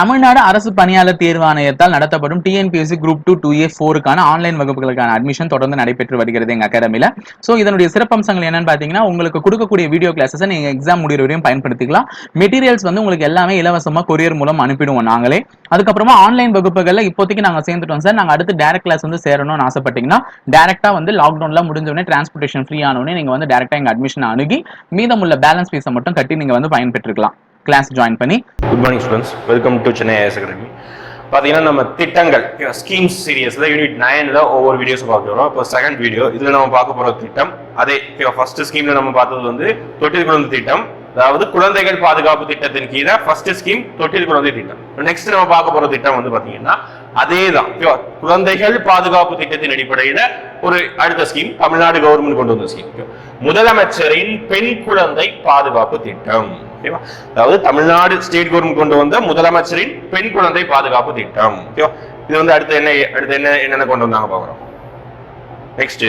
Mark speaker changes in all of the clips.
Speaker 1: தமிழ்நாடு அரசு பணியாளர் தேர்வாணையத்தால் நடத்தப்படும் TNPSC group two two A ஃபோருக்கான online வகுப்புகளுக்கான அட்மிஷன் தொடர்ந்து நடைபெற்று வருகிறது எங்க அகாடமியில சோ இதனுடைய சிறப்பம்சங்கள் என்னன்னு பாத்தீங்கன்னா உங்களுக்கு கொடுக்கக்கூடிய வீடியோ கிளாஸஸ் நீங்க எக்ஸாம் முடிகிற வரையும் பயன்படுத்திக்கலாம். மெட்டீரியல்ஸ் வந்து உங்களுக்கு எல்லாமே இலவசமா கொரியர் மூலம் அனுப்பிடுவோம் நாங்களே. அதுக்கப்புறமா ஆன்லைன் வகுப்புகள்ல இப்போதைக்கு நாங்க சேர்ந்துட்டோம் சார். நாங்க அடுத்து டேரக்ட் கிளாஸ் வந்து சேரணும்னு ஆசைப்பட்டீங்கன்னா டேரக்டா வந்து லாக்டவுன்ல முடிஞ்ச உடனே டிரான்ஸ்போர்டேஷன் ஃப்ரீ ஆனோடனே நீங்க வந்து டேரக்டா எங்க அட்மிஷன் அணுகி மீதமுள்ள பேலன்ஸ் ஃபீஸை மட்டும் கட்டி நீங்க வந்து பயன்பெற்றுக்கலாம். கிளாஸ் ஜாயின் பண்ணி.
Speaker 2: Good morning students welcome to Chennai IAS academy பார்த்தீங்கன்னா நம்ம திட்டங்கள் ஸ்கீம்ஸ் சீரியஸில் யூனிட் நைனில் ஒவ்வொரு வீடியோஸ் பார்க்குறோம் இப்போ செகண்ட் வீடியோ இதில் நம்ம பார்க்க போகிற திட்டம் அதே ஃபர்ஸ்ட் ஸ்கீமில் நம்ம பார்த்தது வந்து தொட்டில் குழந்தை திட்டம். அதாவது குழந்தைகள் பாதுகாப்பு திட்டத்தின் கீழே ஃபர்ஸ்ட் ஸ்கீம் தொட்டில் குழந்தை திட்டம். நெக்ஸ்ட் நம்ம பார்க்க போகிற திட்டம் வந்து பார்த்தீங்கன்னா அதே தான் குழந்தைகள் பாதுகாப்பு திட்டத்தின் அடிப்படையில் ஒரு அடுத்த ஸ்கீம் தமிழ்நாடு கவர்மெண்ட் கொண்டு வந்த ஸ்கீம் முதலமைச்சரின் பெண் குழந்தை பாதுகாப்பு திட்டம். ஓகேவா? அதாவது தமிழ்நாடு ஸ்டேட் கவர்மெண்ட் கொண்டு வந்த முதலமைச்சரின் பெண் குழந்தை பாதுகாப்பு திட்டம். ஓகேவா? இது வந்து அடுத்து என்ன அடுத்து என்ன என்னென்ன கொண்டு வந்தாங்க பார்க்குறோம் நெக்ஸ்ட்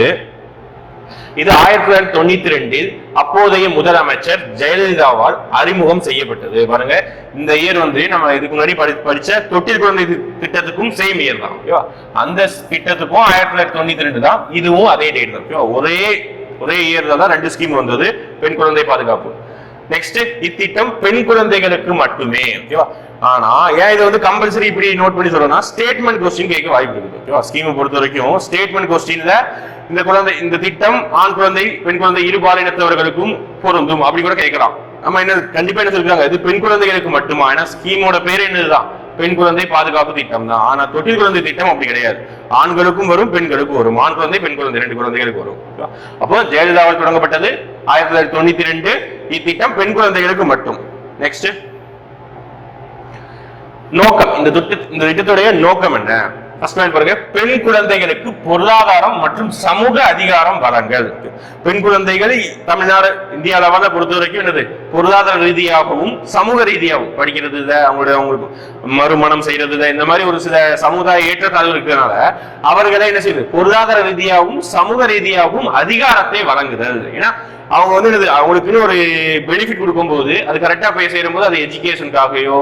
Speaker 2: இது ஆயிரத்தி தொள்ளாயிரத்தி தொண்ணூத்தி ரெண்டில் அப்போதைய முதலமைச்சர் ஜெயலலிதாவால் அறிமுகம் செய்யப்பட்டது. பாருங்க இந்த இயர் வந்து நம்ம இதுக்கு முன்னாடி படி படிச்ச தொட்டில் குழந்தை திட்டத்துக்கும் சேம் இயர் தான். ஓகேவா? அந்த திட்டத்துக்கும் ஆயிரத்தி தொள்ளாயிரத்தி தொண்ணூத்தி ரெண்டு தான் இதுவும் அதே டேட் தான். ஓகேவா? ஒரே ஒரே இயர்ல தான் ரெண்டு ஸ்கீம் வந்தது பெண் குழந்தை பாதுகாப்பு. நெக்ஸ்ட் இத்திட்டம் பெண் குழந்தைகளுக்கு மட்டுமே ஓகேவா ஆனா ஏன் இதை வந்து கம்பல்சரி இப்படி நோட் பண்ணி சொல்லணும் ஸ்டேட்மெண்ட் கொஸ்டின் கேட்க வாய்ப்பு இருக்குது ஓகேவா ஸ்கீமை பொறுத்த வரைக்கும் ஸ்டேட்மெண்ட் கொஸ்டின்ல இந்த குழந்தை இந்த திட்டம் ஆண் குழந்தை பெண் குழந்தை இரு பாலினத்தவர்களுக்கும் பொருந்தும் அப்படி கூட கேட்கலாம். நம்ம என்ன கண்டிப்பா என்ன சொல்லிருக்காங்க? இது பெண் குழந்தைகளுக்கு மட்டுமா? ஏன்னா ஸ்கீமோட பேர் என்னதுதான்? பெண் குழந்தை பாதுகாப்பு திட்டம் தான். ஆனா தொட்டில் குழந்தை திட்டம் அப்படி கிடையாது. ஆண்களுக்கும் வரும் பெண்களுக்கும் வரும். ஆண் குழந்தை பெண் குழந்தை ரெண்டு குழந்தைகளுக்கு வரும் ஓகேவா? அப்போ ஜெயலலிதாவால் தொடங்கப்பட்டது ஆயிரத்தி தொள்ளாயிரத்தி தொண்ணூத்தி ரெண்டு. இத்திட்டம் பெண் குழந்தைகளுக்கு மட்டும். நெக்ஸ்ட் நோக்கம். இந்த திட்ட இந்த திட்டத்துடைய நோக்கம் என்ன? பாருங்க. பெண் குழந்தைகளுக்கு பொருளாதாரம் மற்றும் சமூக அதிகாரம் வழங்கல். பெண் குழந்தைகள் தமிழ்நாடு இந்திய அளவான பொறுத்த வரைக்கும் என்னது? பொருளாதார ரீதியாகவும் சமூக ரீதியாகவும் படிக்கிறது இல்ல அவங்களுடைய அவங்களுக்கு மறுமணம் செய்யறது இல்ல இந்த மாதிரி ஒரு சில சமுதாய ஏற்றத்தாழ்வு இருக்கிறதுனால அவர்களை என்ன செய்யுது? பொருளாதார ரீதியாகவும் சமூக ரீதியாகவும் அதிகாரத்தை வழங்குதல். ஏன்னா அவங்க வந்து அவங்களுக்குன்னு ஒரு பெனிஃபிட் கொடுக்கும்போது அது கரெக்டா போய் சேரும்போது அது எஜுகேஷனுக்காகயோ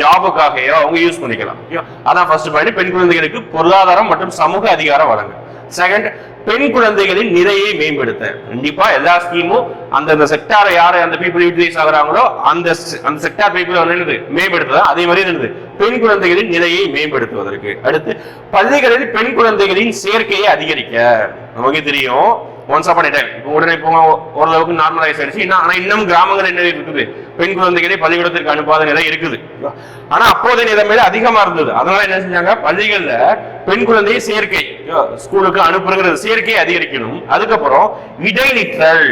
Speaker 2: ஜாபுக்காகயோ அவங்க யூஸ் பண்ணிக்கலாம்? அதான் ஃபர்ஸ்ட் பாயிண்ட் பெண் குழந்தைகளுக்கு பொருளாதாரம் மற்றும் சமூக அதிகாரம் வழங்க. செகண்ட் பெண் குழந்தைகளின் நிறையை மேம்படுத்த. கண்டிப்பா எல்லா ஸ்கீமும் அந்தந்த செக்டாரை யாரை அந்த பீப்புள் யூட்டிலைஸ் ஆகுறாங்களோ அந்த அந்த செக்டார் பீப்புள் என்னது மேம்படுத்துதா அதே மாதிரி என்னது பெண் குழந்தைகளின் நிறையை மேம்படுத்துவதற்கு. அடுத்து பள்ளிகளில் பெண் குழந்தைகளின் சேர்க்கையை அதிகரிக்க. நமக்கு தெரியும் ஒன்ஸ் அப்பான் டைம் இப்போ உடனே இப்போ ஓரளவுக்கு நார்மலைஸ் ஆயிடுச்சு. இன்னும் ஆனா இன்னும் கிராமங்கள் என்ன இருக்குது பெண் குழந்தைகளை பள்ளிக்கூடத்திற்கு அனுப்பாத நிலை இருக்குது. ஆனா அப்போதைய நிலைமையில அதிகமா இருந்தது. அதனால என்ன செஞ்சாங்க? பள்ளிகள்ல பெண் குழந்தையை சேர்க்கை ஸ்கூலுக்கு அனுப்புறது சேர்க்கையை அதிகரிக்கணும். அதுக்கப்புறம் இடைநிற்றல்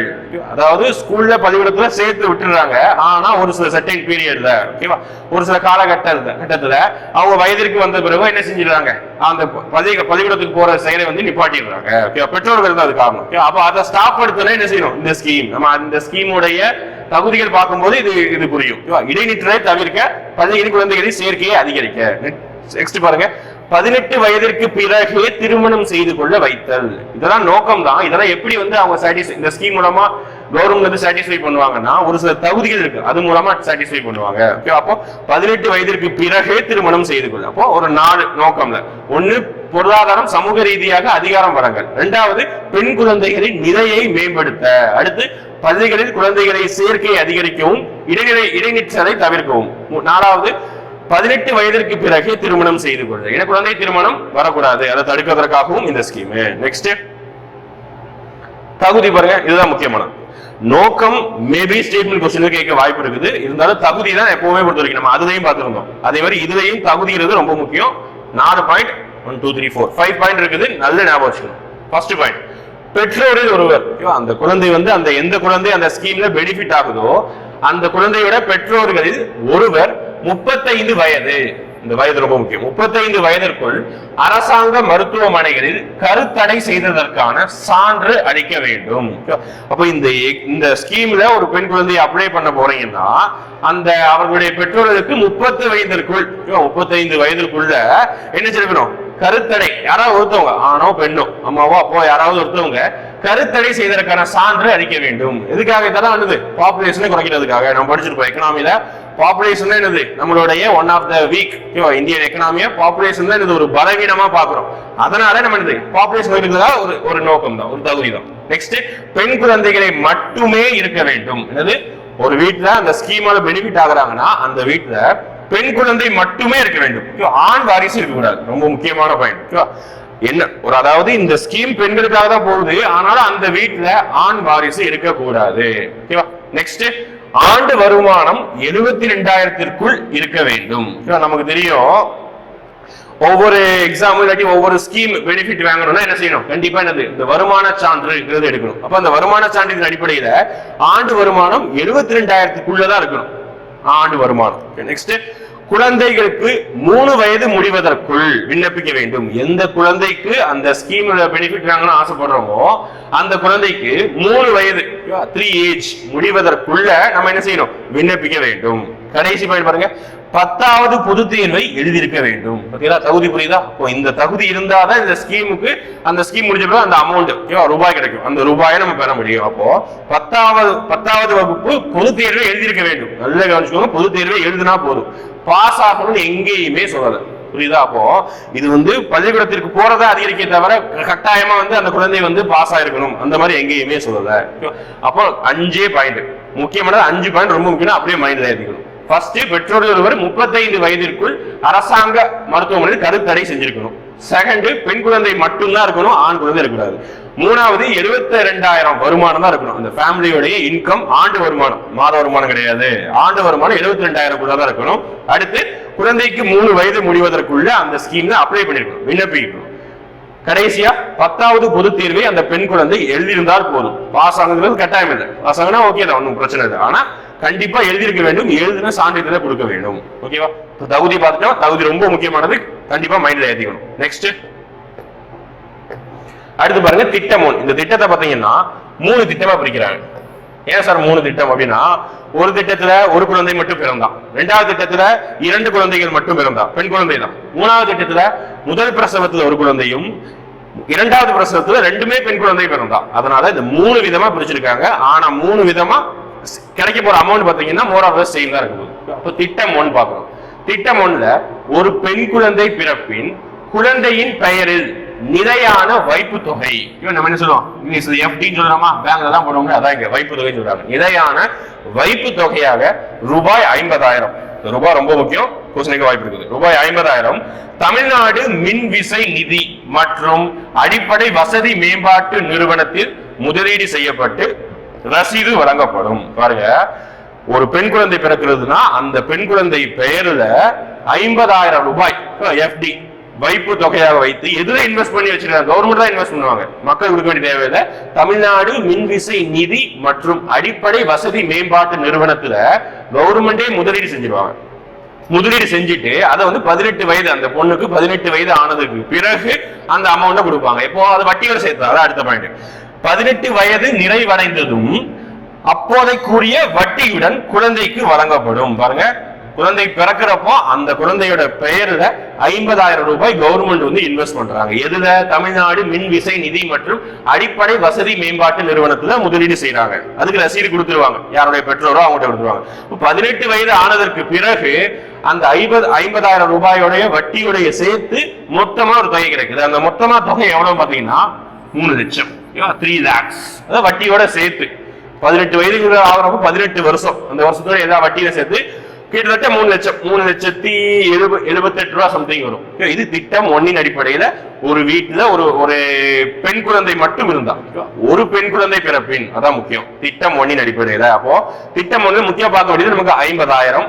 Speaker 2: அதாவது ஸ்கூல்ல பள்ளிக்கூடத்துல சேர்த்து விட்டுறாங்க. ஆனா ஒரு சில செட்டிங் பீரியட்ல ஓகேவா ஒரு சில காலகட்ட கட்டத்துல அவங்க வயதிற்கு வந்த பிறகு என்ன செஞ்சிடுறாங்க? அந்த பள்ளி பள்ளிக்கூடத்துக்கு போற செயலை வந்து நிப்பாட்டிடுறாங்க. ஓகேவா பெற்றோர்கள் தான் அது காரணம். அப்போ அப்ப அதை ஸ்டாப் படுத்தல என்ன செய்யணும்? இந்த ஸ்கீம் நம்ம அந்த ஸ்கீமுடைய தகுதிகள் பார்க்கும்போது இது இது புரியும். ஓகேவா? இடைநிற்றலை தவிர்க்க பள்ளிகளின் குழந்தைகளின் சேர்க்கையை அதிகரிக்க. நெக்ஸ்ட் பாருங்க. பதினெட்டு வயதிற்கு பிறகு திருமணம் செய்து கொள்ள வைத்தல். இதெல்லாம் நோக்கம் தான் இதெல்லாம் எப்படி வந்து அவங்க சாட்டிஸ்ஃபை இந்த ஸ்கீம் மூலமா கவர்மெண்ட் வந்து சாட்டிஸ்ஃபை பண்ணுவாங்கன்னா ஒரு சில தகுதிகள் இருக்கு. அது மூலமா சாட்டிஸ்ஃபை பண்ணுவாங்க. ஓகே அப்போ பதினெட்டு வயதிற்கு பிறகு திருமணம் செய்து கொள்ள. அப்போ ஒரு நாலு நோக்கம்ல. ஒன்னு பொருளாதாரம் சமூக ரீதியாக அதிகாரம் வழங்கல். இரண்டாவது பெண் குழந்தைகளின் நிலையை மேம்படுத்த. அடுத்து பள்ளிகளில் குழந்தைகளை சேர்க்கையை அதிகரிக்கவும் இடைநிலை இடைநிற்றலை தவிர்க்கவும். நாலாவது பதினெட்டு வயதிற்கு பிறகு திருமணம் செய்து கொள்ள ஏன்னா குழந்தை திருமணம் வரக்கூடாது. அதை தடுப்பதற்காகவும் இந்த ஸ்கீம் நெக்ஸ்ட் தகுதி பாருங்க இதுதான் முக்கியமானது. நோக்கம் மேபி ஸ்டேட்மெண்ட் கொஸ்டின் கேட்க வாய்ப்பு இருக்குது. இருந்தாலும் தகுதி தான் எப்பவுமே பொறுத்த வரைக்கும். நம்ம அதுலையும் பார்த்துருந்தோம். அதே மாதிரி இதுலையும் தகுதிங்கிறது ரொம்ப முக்கியம். நாலு point one two three four five point இருக்குது. நல்ல ஞாபகம் வச்சுக்கணும். ஃபர்ஸ்ட் பாயிண்ட் பெற்றோரில் ஒருவர். அந்த குழந்தை வந்து அந்த எந்த குழந்தை அந்த ஸ்கீம்ல பெனிஃபிட் ஆகுதோ அந்த குழந்தையோட பெற்றோர்களில் ஒருவர் முப்பத்தைந்து வயது. இந்த வயது ரொம்ப முக்கியம். முப்பத்தைந்து வயதிற்குள் அரசாங்க மருத்துவமனைகளில் கருத்தடை செய்ததற்கான சான்று அளிக்க வேண்டும். அப்ப இந்த இந்த ஸ்கீம்ல ஒரு பெண் குழந்தையை அப்ளை பண்ண போறீங்கன்னா அந்த அவர்களுடைய பெற்றோர்களுக்கு முப்பத்து வயதிற்குள் முப்பத்தைந்து வயதிற்குள்ள என்ன செய்யணும்? கருத்தடை. யாராவது ஒருத்தவங்க ஆணோ பெண்ணோ அம்மாவோ அப்போ யாராவது ஒருத்தவங்க கருத்தடை செய்ததற்கான சான்று அளிக்க வேண்டும். எதுக்காக இதெல்லாம் வந்தது? பாப்புலேஷனை குறைக்கிறதுக்காக. நம்ம படிச்சிருப்போம் எக்கனாமில பாப்புலேஷன் தான் என்னது? நம்மளுடைய one of the weak Indian எக்கனாமியை population தான் இது ஒரு பலவீனமா பாக்குறோம். அதனால நம்ம என்னது? பாப்புலேஷன் இருக்கிறதா ஒரு ஒரு நோக்கம் தான் ஒரு தகுதி தான். நெக்ஸ்ட் பெண் குழந்தைகளை மட்டுமே இருக்க வேண்டும். என்னது? ஒரு வீட்டுல அந்த ஸ்கீமால பெனிஃபிட் ஆகுறாங்கன்னா அந்த வீட்டுல பெண் குழந்தை மட்டுமே இருக்க வேண்டும். ஆண் வாரிசு இருக்கக்கூடாது. ரொம்ப முக்கியமான பாயிண்ட் என்ன? ஒரு அதாவது இந்த ஸ்கீம் பெண்களுக்காக தான் போகுது. ஆனாலும் அந்த வீட்டுல ஆண் வாரிசு இருக்கக்கூடாது. ஓகேவா? நெக்ஸ்ட் ஆண்டு வருமானம் எழுபத்தி ரெண்டாயிரத்திற்குள் இருக்க வேண்டும். நமக்கு தெரியும். ஒவ்வொரு எக்ஸாம் இல்லாட்டி ஒவ்வொரு ஸ்கீம் பெனிஃபிட் வாங்கணும்னா என்ன செய்யணும்? கண்டிப்பா என்னது? இந்த வருமான சான்றுங்கிறது எடுக்கணும். அப்ப அந்த வருமான சான்றிதழ் அடிப்படையில ஆண்டு வருமானம் எழுபத்தி ரெண்டாயிரத்துக்குள்ளதான் இருக்கணும். ஆண்டு வருமானம். நெக்ஸ்ட் குழந்தைகளுக்கு மூணு வயது முடிவதற்குள் விண்ணப்பிக்க வேண்டும். எந்த குழந்தைக்கு அந்த ஸ்கீமோட பெனிஃபிட் ஆசைப்படுறோமோ அந்த குழந்தைக்கு மூணு வயது த்ரீ ஏஜ் முடிவதற்குள்ள நம்ம என்ன செய்யணும்? விண்ணப்பிக்க வேண்டும். கடைசி பாயிண்ட் பாருங்க. பத்தாவது பொது தேர்வை எழுதியிருக்க வேண்டும். ஓகேங்களா தகுதி புரியுதா? இப்போ இந்த தகுதி இருந்தாதான் இந்த ஸ்கீமுக்கு அந்த ஸ்கீம் முடிஞ்ச பிறகு அந்த அமௌண்ட் ரூபாய் கிடைக்கும். அந்த ரூபாயை நம்ம பெற முடியும். அப்போ பத்தாவது பத்தாவது வகுப்பு பொது தேர்வை எழுதியிருக்க வேண்டும். நல்ல கவனிச்சுக்கோங்க பொது தேர்வை எழுதினா போதும். பாஸ் ஆகணும்னு எங்கேயுமே சொல்லலை. புரியுதா? அப்போ இது வந்து பள்ளிக்கூடத்திற்கு போறதை அதிகரிக்க தவிர கட்டாயமா வந்து அந்த குழந்தை வந்து பாஸ் ஆயிருக்கணும். அந்த மாதிரி எங்கேயுமே சொல்லல. அப்போ அஞ்சே பாயிண்ட் முக்கியமானது அஞ்சு பாயிண்ட் ரொம்ப முக்கியம் அப்படியே மைண்ட்ல ஏற்றிக்கணும் ஃபர்ஸ்ட் பெற்றோர்கள் ஒருவர் முப்பத்தைந்து வயதிற்குள் அரசாங்க மருத்துவமனையில் கருத்தடை செஞ்சிருக்கணும். செகண்ட் பெண் குழந்தை மட்டும்தான் இருக்கணும் ஆண் குழந்தை இருக்கக்கூடாது. மூணாவது எழுபத்தி ரெண்டாயிரம் வருமானம் தான் இருக்கணும். அந்த ஃபேமிலியோடைய இன்கம் ஆண்டு வருமானம். மாத வருமானம் கிடையாது. ஆண்டு வருமானம் எழுபத்தி ரெண்டாயிரம் கூட தான் இருக்கணும். அடுத்து குழந்தைக்கு மூணு வயது முடிவதற்குள்ள அந்த ஸ்கீம்ல அப்ளை பண்ணிருக்கணும். விண்ணப்பிக்கணும். கடைசியா பத்தாவது பொது தேர்வை அந்த பெண் குழந்தை எழுதியிருந்தால் போதும். பாஸ் ஆகுங்கிறது கட்டாயம் இல்லை. பாஸ் ஆகுனா ஓகே தான் ஒன்றும் பிரச்சனை இல்லை. ஆனா கண்டிப்பா எழுதியிருக்க வேண்டும். எழுதின சான்றிதழை கொடுக்க வேண்டும். ஓகேவா இப்ப தகுதி பார்த்துட்டோம் தகுதி ரொம்ப முக்கியமானது. கண்டிப்பா மைண்ட்ல எழுதிக்கணும் நெக்ஸ்ட் அடுத்து பாருங்க திட்டம் ஒன்று. இந்த திட்டத்தை பார்த்தீங்கன்னா மூணு திட்டமா பிரிக்கிறாங்க. ஏன் சார் மூணு திட்டம் அப்படின்னா ஒரு திட்டத்துல ஒரு குழந்தை மட்டும் பிறந்தான். ரெண்டாவது திட்டத்துல இரண்டு குழந்தைகள் மட்டும் பிறந்தான். பெண் குழந்தை தான். மூணாவது திட்டத்துல முதல் பிரசவத்துல ஒரு குழந்தையும் இரண்டாவது பிரசவத்துல ரெண்டுமே பெண் குழந்தை பிறந்தான். அதனால இந்த மூணு விதமா பிரிச்சிருக்காங்க. ஆனா மூணு விதமா கிடைக்க போற அமௌண்ட் பாத்தீங்கன்னா மோர் ஆஃப் சேம் தான் இருக்குது. அப்போ திட்டம் ஒன் பாக்குறோம் திட்டம் ஒன்ல ஒரு பெண் குழந்தை பிறப்பின் குழந்தையின் பெயரில் நிலையான வைப்பு தொகை. இவன் நம்ம என்ன சொல்லுவோம் இங்கிலீஷ் எஃப்டின்னு சொல்றோமா? பேங்க்ல தான் போடுவோம் அதான் இங்க வைப்பு தொகை சொல்றாங்க. நிலையான வைப்பு தொகையாக ரூபாய் ஐம்பதாயிரம். ரூபாய் ரொம்ப முக்கியம். கொஸ்டினுக்கு வாய்ப்பு இருக்குது. ரூபாய் ஐம்பதாயிரம் தமிழ்நாடு மின் விசை நிதி மற்றும் அடிப்படை வசதி மேம்பாட்டு நிறுவனத்தில் முதலீடு செய்யப்பட்டு ரசீது வழங்கப்படும். பாருங்க. ஒரு பெண் குழந்தை பிறக்கிறதுனா அந்த பெண் குழந்தை பெயர்ல ஐம்பதாயிரம் ரூபாய் எஃப்டி வைப்பு தொகையாக வைத்து எதுல இன்வெஸ்ட் பண்ணி வச்சிருக்காங்க? கவர்மெண்ட் தான் இன்வெஸ்ட் பண்ணுவாங்க. மக்கள் கொடுக்க வேண்டிய தேவையில்லை தமிழ்நாடு மின்விசை நிதி மற்றும் அடிப்படை வசதி மேம்பாட்டு நிறுவனத்துல கவர்மெண்டே முதலீடு செஞ்சிருவாங்க. முதலீடு செஞ்சுட்டு அதை வந்து பதினெட்டு வயது அந்த பொண்ணுக்கு பதினெட்டு வயது ஆனதுக்கு பிறகு அந்த அமௌண்ட்டை கொடுப்பாங்க. இப்போ அது வட்டியோட சேர்த்து அதான் அடுத்த பாயிண்ட் பதினெட்டு வயது நிறைவடைந்ததும் அப்போதைக்குரிய வட்டியுடன் குழந்தைக்கு வழங்கப்படும். பாருங்க குழந்தை பிறக்கிறப்போ அந்த குழந்தையோட பெயர்ல ஐம்பதாயிரம் ரூபாய் கவர்மெண்ட் வந்து இன்வெஸ்ட் பண்றாங்க. எதுல? தமிழ்நாடு மின் விசை நிதி மற்றும் அடிப்படை வசதி மேம்பாட்டு நிறுவனத்துல முதலீடு செய்யறாங்க அதுக்கு ரசீது கொடுத்துருவாங்க. யாருடைய பெற்றோரோ அவங்ககிட்ட கொடுத்துருவாங்க. பதினெட்டு வயது ஆனதற்கு பிறகு அந்த ஐம்பது ஐம்பதாயிரம் ரூபாயோடைய வட்டியுடைய சேர்த்து மொத்தமா ஒரு தொகை கிடைக்குது. அந்த மொத்தமா தொகை எவ்வளவு பாத்தீங்கன்னா மூணு லட்சம். த்ரீ லேக்ஸ் அதாவது வட்டியோட சேர்த்து. பதினெட்டு வயதுக்கு ஆகிறப்போ பதினெட்டு வருஷம். அந்த வருஷத்தோட ஏதாவது வட்டியில சேர்த்து கிட்டத்தட்ட மூணு லட்சம். மூணு லட்சத்தி எழுபது எழுபத்தெட்டு ரூபா சம்திங் வரும். இது திட்டம் ஒன்னின் அடிப்படையில ஒரு வீட்டுல ஒரு ஒரு பெண் குழந்தை மட்டும் இருந்தா. ஒரு பெண் குழந்தை பிறப்பின். அதான் முக்கியம். திட்டம் ஒன்னின் அடிப்படையில. அப்போ திட்டம் ஒன்று முக்கியம் பார்க்க வேண்டியது நமக்கு ஐம்பதாயிரம்.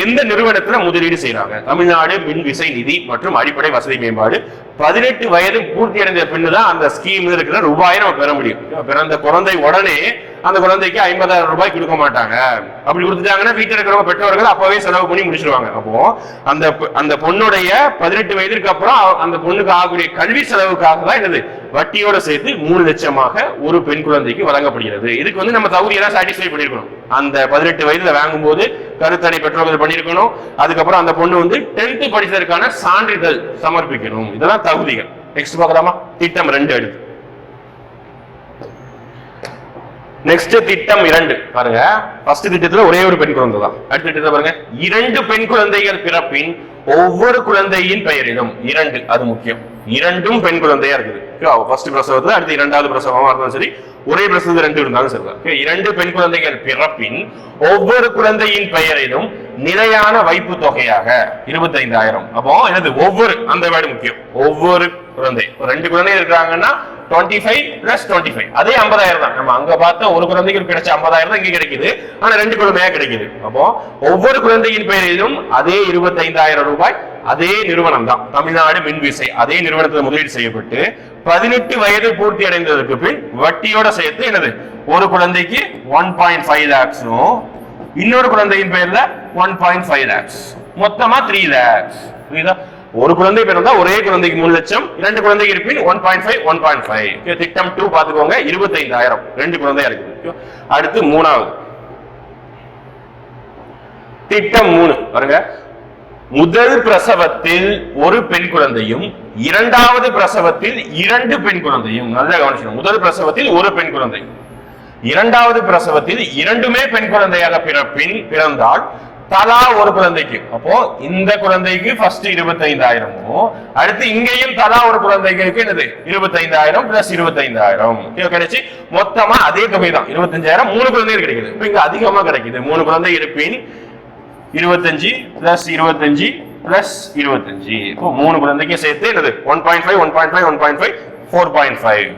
Speaker 2: எந்த நிறுவனத்துல முதலீடு செய்யறாங்க தமிழ்நாடு மின் விசை நிதி மற்றும் அடிப்படை வசதி மேம்பாடு. பதினெட்டு வயது பூர்த்தி அடைந்த பின்னு தான் அந்த ஸ்கீம் இருக்கிற ரூபாயை நம்ம பெற முடியும். பிறந்த குழந்தை உடனே அந்த குழந்தைக்கு ஐம்பதாயிரம் ரூபாய் கொடுக்க மாட்டாங்க. அப்படி கொடுத்துட்டாங்கன்னா வீட்டில் இருக்கிறவங்க பெற்றோர்கள் அப்பவே செலவு பண்ணி முடிச்சிருவாங்க. அப்போ அந்த அந்த பொண்ணுடைய பதினெட்டு வயதிற்கு அப்புறம் அந்த பொண்ணுக்கு ஆகக்கூடிய கல்வி செலவுக்காக தான் என்னது? வட்டியோட சேர்த்து மூணு லட்சமாக ஒரு பெண் குழந்தைக்கு வழங்கப்படுகிறது. இதுக்கு வந்து நம்ம தகுதியெல்லாம் சாட்டிஸ்ஃபை பண்ணிருக்கணும். அந்த பதினெட்டு வயதுல வாங்கும்போது கருத்தடை பெற்றோர்கள் பண்ணிருக்கணும். அதுக்கப்புறம் அந்த பொண்ணு வந்து டென்த் படித்ததற்கான சான்றிதழ் சமர்ப்பிக்கணும். இதெல்லாம் தகுதிகள். நெக்ஸ்ட் பார்க்கலாமா? திட்டம் ரெண்டு அடுத்து. நெக்ஸ்ட் திட்டம் இரண்டு. பாருங்க. ஃபர்ஸ்ட் திட்டத்துல ஒரே ஒரு பெண் குழந்தை தான். அடுத்த திட்டத்தை பாருங்க. இரண்டு பெண் குழந்தைகள் பிறப்பின் ஒவ்வொரு குழந்தையின் பெயரிலும் இரண்டு அது முக்கியம். இரண்டும் பெண் குழந்தையா இருக்குது. ஃபர்ஸ்ட் பிரசவத்துல அடுத்து இரண்டாவது பிரசவமா இருந்தாலும் சரி ஒரே பிரசவத்துல ரெண்டு இருந்தாலும் சரி இரண்டு பெண் குழந்தைகள் பிறப்பின் ஒவ்வொரு குழந்தையின் பெயரிலும் நிலையான வைப்பு தொகையாக இருபத்தைந்தாயிரம். அப்போ என்னது? ஒவ்வொரு அந்த வேர்டு முக்கியம். ஒவ்வொரு குழந்தை. ரெண்டு குழந்தை இருக்காங்கன்னா twenty five plus twenty five அதே ஐம்பதாயிரம் தான். நம்ம அங்க பார்த்த ஒரு குழந்தைக்கு கிடைச்ச ஐம்பதாயிரம் தான் இங்க கிடைக்குது. ஆனா ரெண்டு குழந்தையா கிடைக்குது. அப்போ ஒவ்வொரு குழந்தையின் பெயரிலும் அதே இருபத்தைந்தாயிரம் ரூபாய் அதே நிறுவனம் தான். தமிழ்நாடு மின்விசை அதே நிறுவனத்தில் முதலீடு செய்யப்பட்டு பதினெட்டு வயது பூர்த்தி அடைந்ததற்கு பின் வட்டியோட சேர்த்து என்னது? ஒரு குழந்தைக்கு ஒன் பாயிண்ட் ஃபைவ் லேக்ஸும் இன்னொரு குழந்தையின் பெயர்ல ஒன் பாயிண்ட் ஃபைவ் லேக்ஸ் மொத்தமா த்ரீ லேக்ஸ் புரியுதா? ஒரு குழந்தை பிறந்தா ஒரே குழந்தைக்கு மூணு லட்சம் இரண்டு குழந்தைக்கு இருப்பின் one point five one point five திட்டம் டூ பாத்துக்கோங்க இருபத்தைந்தாயிரம். ரெண்டு குழந்தையா இருக்குது. அடுத்து மூணாவது. திட்டம் மூணு. பாருங்க. முதல் பிரசவத்தில் ஒரு பெண் குழந்தையும் இரண்டாவது பிரசவத்தில் இரண்டு பெண் குழந்தையும். நல்லா கவனிக்கணும் முதல் பிரசவத்தில் ஒரு பெண் குழந்தை. இரண்டாவது பிரசவத்தில் இரண்டுமே பெண் குழந்தையாக பிறப்பின் பிறந்தால் தலா ஒரு குழந்தைக்கு. அப்போ இந்த குழந்தைக்கு ஃபர்ஸ்ட் இருபத்தைந்தாயிரமும் அடுத்து இங்கேயும் தலா ஒரு குழந்தைக்கு என்னது? இருபத்தைந்தாயிரம் பிளஸ் இருபத்தைந்தாயிரம். கிடைச்சி மொத்தமா அதே தொகை தான் இருபத்தஞ்சாயிரம் மூணு குழந்தைகள் கிடைக்குது. இப்ப இங்க அதிகமா கிடைக்குது. மூணு குழந்தை இருப்பின் இருபத்தஞ்சு பிளஸ் இருபத்தஞ்சு பிளஸ் இருபத்தஞ்சு. இப்போ மூணு குழந்தைக்கு சேர்த்து என்னது? One point five one point five one point five four point five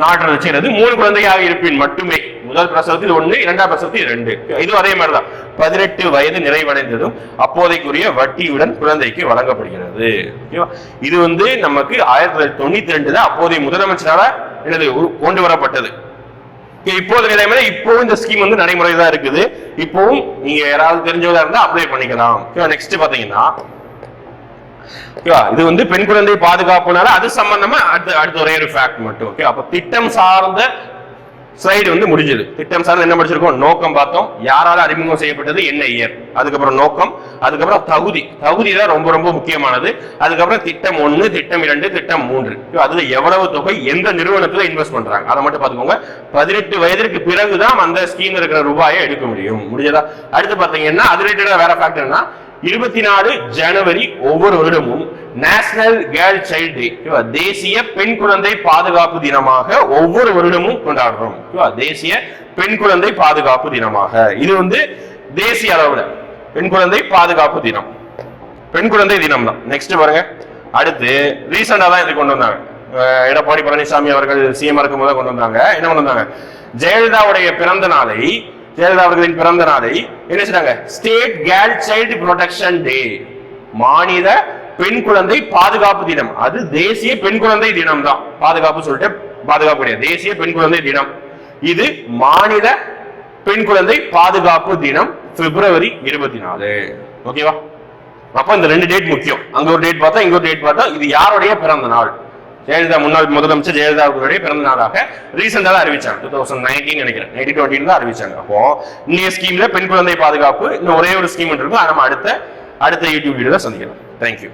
Speaker 2: நாட்டில் வச்சுக்கிறது மூணு குழந்தையாக இருப்பின் மட்டுமே. முதல் பிரசவத்தில் ஒன்று இரண்டாம் பிரசவத்தில் ரெண்டு இது அதே மாதிரிதான். பதினெட்டு வயது நிறைவடைந்ததும் அப்போதைக்குரிய வட்டியுடன் குழந்தைக்கு வழங்கப்படுகிறது. ஓகேவா? இது வந்து நமக்கு ஆயிரத்தி தொள்ளாயிரத்தி தொண்ணூத்தி தான் அப்போதைய முதலமைச்சரால எனது கொண்டு வரப்பட்டது. இப்போது நிலைமையில இப்போவும் இந்த ஸ்கீம் வந்து நடைமுறை தான் இருக்குது. இப்போவும் நீங்க யாராவது தெரிஞ்சவங்க இருந்தா அப்ளை பண்ணிக்கலாம். நெக்ஸ்ட் பாத்தீங்கன்னா ஓகேவா? இது வந்து பெண் குழந்தை பாதுகாப்புனால அது சம்பந்தமா அடுத்து அடுத்து ஒரே ஒரு ஃபேக்ட் மட்டும் ஓகே? அப்ப திட்டம் சார்ந்த ஸ்லைடு வந்து முடிஞ்சது. திட்டம் சார்ந்து என்ன படிச்சிருக்கோம்? நோக்கம் பார்த்தோம். யாரால அறிமுகம் செய்யப்பட்டது? என்ன இயர் அதுக்கப்புறம் நோக்கம் அதுக்கப்புறம் தகுதி. தகுதி தான் ரொம்ப ரொம்ப முக்கியமானது. அதுக்கப்புறம் திட்டம் ஒன்னு திட்டம் இரண்டு திட்டம் மூன்று. அதுல எவ்வளவு தொகை எந்த நிறுவனத்துல இன்வெஸ்ட் பண்றாங்க? அதை மட்டும் பாத்துக்கோங்க பதினெட்டு வயதிற்கு பிறகுதான் அந்த ஸ்கீம் இருக்கிற ரூபாயை எடுக்க முடியும். முடிஞ்சதா? அடுத்து பாத்தீங்கன்னா அது ரிலேட்டடா வேற ஃபேக்டர்னா இருபத்தி நாலு ஜனவரி ஒவ்வொரு வருடமும் நேஷனல் கேர்ள் சைல்டு டே தேசிய பெண் குழந்தை பாதுகாப்பு தினமாக ஒவ்வொரு வருடமும் கொண்டாடுறோம். தேசிய பெண் குழந்தை பாதுகாப்பு தினமாக. இது வந்து தேசிய அளவுல பெண் குழந்தை பாதுகாப்பு தினம். பெண் குழந்தை தினம் தான் நெக்ஸ்ட் பாருங்க. அடுத்து ரீசெண்டா தான் இது கொண்டு வந்தாங்க. எடப்பாடி பழனிசாமி அவர்கள் சிஎம் இருக்கும் போது கொண்டு வந்தாங்க. என்ன கொண்டு வந்தாங்க? ஜெயலலிதாவுடைய பிறந்த நாளை ஜெயலலிதா அவர்களின் பிறந்த நாளை என்ன செய்றாங்க? State girl child protection day மாநில பெண் குழந்தை பாதுகாப்பு தினம். அது தேசிய பெண் குழந்தை தினம் தான் பாதுகாப்பு சொல்லிட்டு பாதுகாப்பு கிடையாது. தேசிய பெண் குழந்தை தினம். இது மாநில பெண் குழந்தை பாதுகாப்பு தினம் பிப்ரவரி இருபத்தி நாலு ஓகேவா அப்ப இந்த ரெண்டு டேட் முக்கியம். அங்க ஒரு டேட் பார்த்தா இங்க ஒரு டேட் பார்த்தா இது யாருடைய பிறந்த நாள்? ஜெயலலிதா முன்னாள் முதலமைச்சர் ஜெயலலிதா அவர்களுடைய பிறந்த நாளாக ரீசெண்டாக தான் அறிவிச்சாங்க. டூ தௌசண்ட் நைன்டீன் நினைக்கிறேன். நைன்டி டுவெண்ட்டின் தான் அறிவிச்சாங்க. அப்போ இன்னைய ஸ்கீம்ல பெண் குழந்தை பாதுகாப்பு இன்னும் ஒரே ஒரு ஸ்கீம் இருக்கும். அதை நம்ம அடுத்த அடுத்த யூடியூப் வீடியோல சந்திக்கலாம். தேங்க்யூ